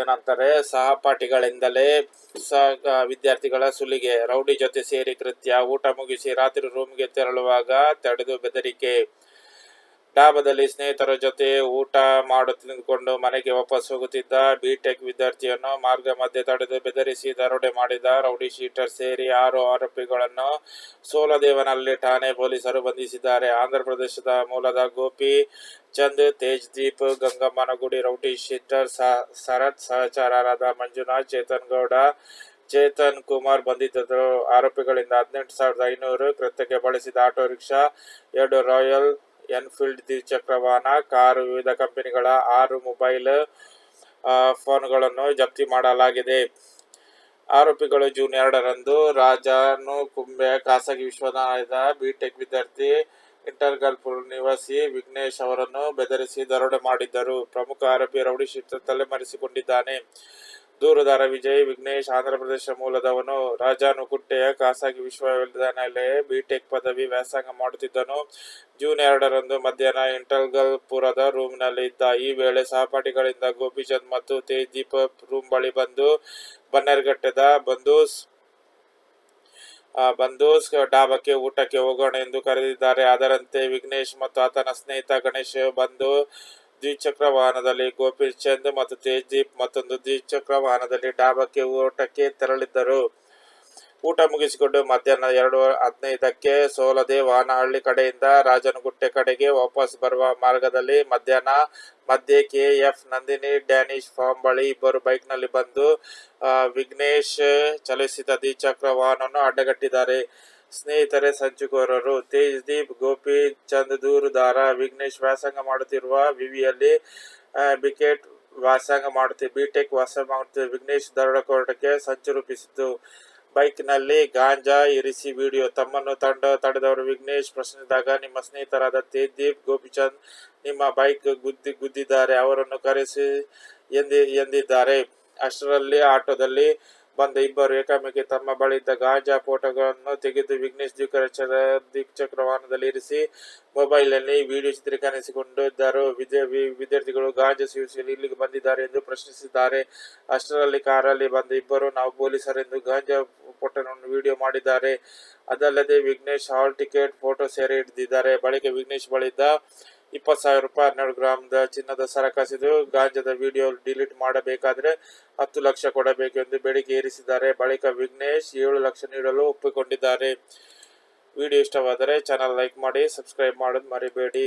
ಏನಂತಾರೆ ಸಹಪಾಠಿಗಳಿಂದಲೇ ಸಹ ವಿದ್ಯಾರ್ಥಿಗಳ ಸುಲಿಗೆ, ರೌಡಿ ಜೊತೆ ಸೇರಿ ಕೃತ್ಯ, ಊಟ ಮುಗಿಸಿ ರಾತ್ರಿ ರೂಮ್ಗೆ ತೆರಳುವಾಗ ತಡೆದು ಬೆದರಿಕೆ. ಡಾಬಾದಲ್ಲಿ ಸ್ನೇಹಿತರ ಜೊತೆ ಊಟ ಮಾಡುತ್ತಿದ್ದುಕೊಂಡು ಮನೆಗೆ ವಾಪಸ್ ಹೋಗುತ್ತಿದ್ದ ಬಿಟೆಕ್ ವಿದ್ಯಾರ್ಥಿಯನ್ನು ಮಾರ್ಗ ಮಧ್ಯೆ ತಡೆದು ಬೆದರಿಸಿ ದರೋಡೆ ಮಾಡಿದ ರೌಡಿ ಶೀಟರ್ ಸೇರಿ ಆರು ಆರೋಪಿಗಳನ್ನು ಸೋಲದೇವನಲ್ಲಿ ಠಾಣೆ ಪೊಲೀಸರು ಬಂಧಿಸಿದ್ದಾರೆ. ಆಂಧ್ರಪ್ರದೇಶದ ಮೂಲದ ಗೋಪಿ ಚಂದ್, ತೇಜ್ದೀಪ್, ಗಂಗಮ್ಮನಗುಡಿ ರೌಡಿ ಶೀಟರ್ ಸರತ್ ಸಹಚರರಾದ ಮಂಜುನಾಥ್, ಚೇತನ್ ಗೌಡ, ಚೇತನ್ ಕುಮಾರ್ ಬಂಧಿತರು. ಆರೋಪಿಗಳಿಂದ ಹದಿನೆಂಟು ಸಾವಿರದ ಐನೂರು ಕೃತ್ಯಕ್ಕೆ ಬಳಸಿದ ಆಟೋ ರಿಕ್ಷಾ, ಎರಡು ರಾಯಲ್ ಎನ್ಫೀಲ್ಡ್ ದ್ವಿಚಕ್ರ ವಾಹನ ಕಾರು ವಿವಿಧ ಕಂಪನಿಗಳ ಆರು ಮೊಬೈಲ್ ಫೋನ್ಗಳನ್ನು ಜಪ್ತಿ ಮಾಡಲಾಗಿದೆ. ಆರೋಪಿಗಳು ಜೂನ್ ಎರಡರಂದು ರಾಜಾನು ಕುಂಬೆ ಖಾಸಗಿ ವಿಶ್ವವಿದ್ಯಾಲಯದ ಬಿಟೆಕ್ ವಿದ್ಯಾರ್ಥಿ ಇಂಟರ್ಗಲ್ಪುರ್ ನಿವಾಸಿ ವಿಘ್ನೇಶ್ ಅವರನ್ನು ಬೆದರಿಸಿ ದರೋಡೆ ಮಾಡಿದ್ದರು. ಪ್ರಮುಖ ಆರೋಪಿ ರೌಡಿ ಶೀಟರ್ ತಲೆಮರೆಸಿಕೊಂಡಿದ್ದಾನೆ. ದೂರುದಾರ ವಿಜಯ್ ವಿಘ್ನೇಶ್ ಆಂಧ್ರಪ್ರದೇಶ ಮೂಲದವನು ರಾಜಾನುಗುಟ್ಟೆಯ ಖಾಸಗಿ ವಿಶ್ವವಿದ್ಯಾನಿಲಯ ಬಿಟೆಕ್ ಪದವಿ ವ್ಯಾಸಂಗ ಮಾಡುತ್ತಿದ್ದನು. ಜೂನ್ ಎರಡರಂದು ಮಧ್ಯಾಹ್ನ ಇಂಟರ್ಗಲ್ಪುರದ ರೂಮ್ನಲ್ಲಿ ಇದ್ದ ಈ ವೇಳೆ ಸಹಪಾಠಿಗಳಿಂದ ಗೋಪಿಚಂದ್ ಮತ್ತು ತೇಜ್ದೀಪ್ ರೂಮ್ ಬಳಿ ಬಂದು ಬನ್ನೇರ್ಘಟ್ಟದ ಬಂದೂಸ್ ಆ, ಬಂದೂಸ್ ಡಾಬಾಕ್ಕೆ ಊಟಕ್ಕೆ ಹೋಗೋಣ ಎಂದು ಕರೆದಿದ್ದಾರೆ. ಅದರಂತೆ ವಿಘ್ನೇಶ್ ಮತ್ತು ಆತನ ಸ್ನೇಹಿತ ಗಣೇಶ್ ಬಂದು ದ್ವಿಚಕ್ರ ವಾಹನದಲ್ಲಿ ಗೋಪಿಚಂದ್ ಮತ್ತು ತೇಜ್ದೀಪ್ ಮತ್ತೊಂದು ದ್ವಿಚಕ್ರ ವಾಹನದಲ್ಲಿ ಡಾಬಾಕ್ಕೆ ಊಟಕ್ಕೆ ತೆರಳಿದ್ದರು. ಊಟ ಮುಗಿಸಿಕೊಂಡು ಮಧ್ಯಾಹ್ನ ಎರಡು ಹದಿನೈದಕ್ಕೆ ಸೋಲದೆ ವಾಹನಹಳ್ಳಿ ಕಡೆಯಿಂದ ರಾಜನಗುಟ್ಟೆ ಕಡೆಗೆ ವಾಪಸ್ ಬರುವ ಮಾರ್ಗದಲ್ಲಿ ಮಧ್ಯಾಹ್ನ ಮಧ್ಯೆ ಕೆಎಫ್ ನಂದಿನಿ, ಡ್ಯಾನಿಶ್ ಫಾರ್ಮ್ ಬಳಿ ಇಬ್ಬರು ಬೈಕ್ನಲ್ಲಿ ಬಂದು ವಿಘ್ನೇಶ್ ಚಲಿಸಿದ ದ್ವಿಚಕ್ರ ವಾಹನವನ್ನು ಅಡ್ಡಗಟ್ಟಿದ್ದಾರೆ. ಸ್ನೇಹಿತರೆ, ಸಂಚುಕೋರರು, ತೇಜ್ದೀಪ್ ಗೋಪಿ ಚಂದ್ ದೂರುದಾರ ವಿಘ್ನೇಶ್ ವ್ಯಾಸಂಗ ಮಾಡುತ್ತಿರುವ ವಿವಿಯಲ್ಲಿ ಬಿಕೆಟ್ ವ್ಯಾಸಂಗ ಮಾಡುತ್ತಿ, ಬಿಟೆಕ್ ವಾಸ ಮಾಡುತ್ತಿದ್ದ ವಿಘ್ನೇಶ್ ದರೋಡೆಕೋರಟಕ್ಕೆ ಸಂಚು ರೂಪಿಸಿತು ಬೈಕ್ನಲ್ಲಿ ಗಾಂಜಾ ಇರಿಸಿ ವಿಡಿಯೋ, ತಮ್ಮನ್ನು ತಂಡ ತಡೆದವರು ವಿಘ್ನೇಶ್ ಪ್ರಶ್ನಿಸಿದಾಗ, ನಿಮ್ಮ ಸ್ನೇಹಿತರಾದ ತೇಜ್ದೀಪ್, ಗೋಪಿಚಂದ್ ನಿಮ್ಮ ಬೈಕ್ ಗುದ್ದಿ, ಗುದ್ದಿದ್ದಾರೆ, ಅವರನ್ನು ಕರೆಸಿ ಎಂದಿ, ಎಂದಿದ್ದಾರೆ. ಅಷ್ಟರಲ್ಲಿ, ಆಟೋದಲ್ಲಿ ಬಂದ ಇಬ್ಬರು ಏಕಾಮಿಗೆ ತಮ್ಮ ಬಳಿ ಇದ್ದ ಗಾಂಜಾ ಫೋಟೋಗಳನ್ನು ತೆಗೆದು ವಿಘ್ನೇಶ್ ದ್ವಿಚಕ್ರ ದ್ವಿಚಕ್ರ ವಾಹನದಲ್ಲಿ ಇರಿಸಿ ಮೊಬೈಲ್ನಲ್ಲಿ ವಿಡಿಯೋ ಚಿತ್ರೀಕರಿಸಿಕೊಂಡಿದ್ದರು. ವಿದ್ಯಾರ್ಥಿಗಳು ಗಾಂಜಾ ಸೇವಿಸಲು ಇಲ್ಲಿಗೆ ಬಂದಿದ್ದಾರೆ ಎಂದು ಪ್ರಶ್ನಿಸಿದ್ದಾರೆ. ಅಷ್ಟರಲ್ಲಿ ಕಾರಲ್ಲಿ ಬಂದ ಇಬ್ಬರು ನಾವು ಪೊಲೀಸರೆಂದು ಗಾಂಜಾ ಫೋಟೋವನ್ನು ವಿಡಿಯೋ ಮಾಡಿದ್ದಾರೆ. ಅದಲ್ಲದೆ ವಿಘ್ನೇಶ್ ಹಾಲ್ ಟಿಕೆಟ್, ಫೋಟೋ ಸೆರೆ ಹಿಡಿದಿದ್ದಾರೆ. ಬಳಿಕ ವಿಘ್ನೇಶ್ ಬಳಿದ್ದ ಇಪ್ಪತ್ತು ಸಾವಿರ ರೂಪಾಯಿ ಹನ್ನೆರಡು ಗ್ರಾಮದ ಚಿನ್ನದ ಸರಕಾಸಿದ್ದು ಗಾಂಜಾದ ವಿಡಿಯೋ ಡಿಲೀಟ್ ಮಾಡಬೇಕಾದ್ರೆ ಹತ್ತು ಲಕ್ಷ ಕೊಡಬೇಕು ಎಂದು ಬೆಳಿಗ್ಗೆ ಏರಿಸಿದ್ದಾರೆ. ಬಳಿಕ ವಿಘ್ನೇಶ್ ಏಳು ಲಕ್ಷ ನೀಡಲು ಒಪ್ಪಿಕೊಂಡಿದ್ದಾರೆ. ವಿಡಿಯೋ ಇಷ್ಟವಾದರೆ ಚಾನಲ್ ಲೈಕ್ ಮಾಡಿ ಸಬ್ಸ್ಕ್ರೈಬ್ ಮಾಡೋದು ಮರಿಬೇಡಿ.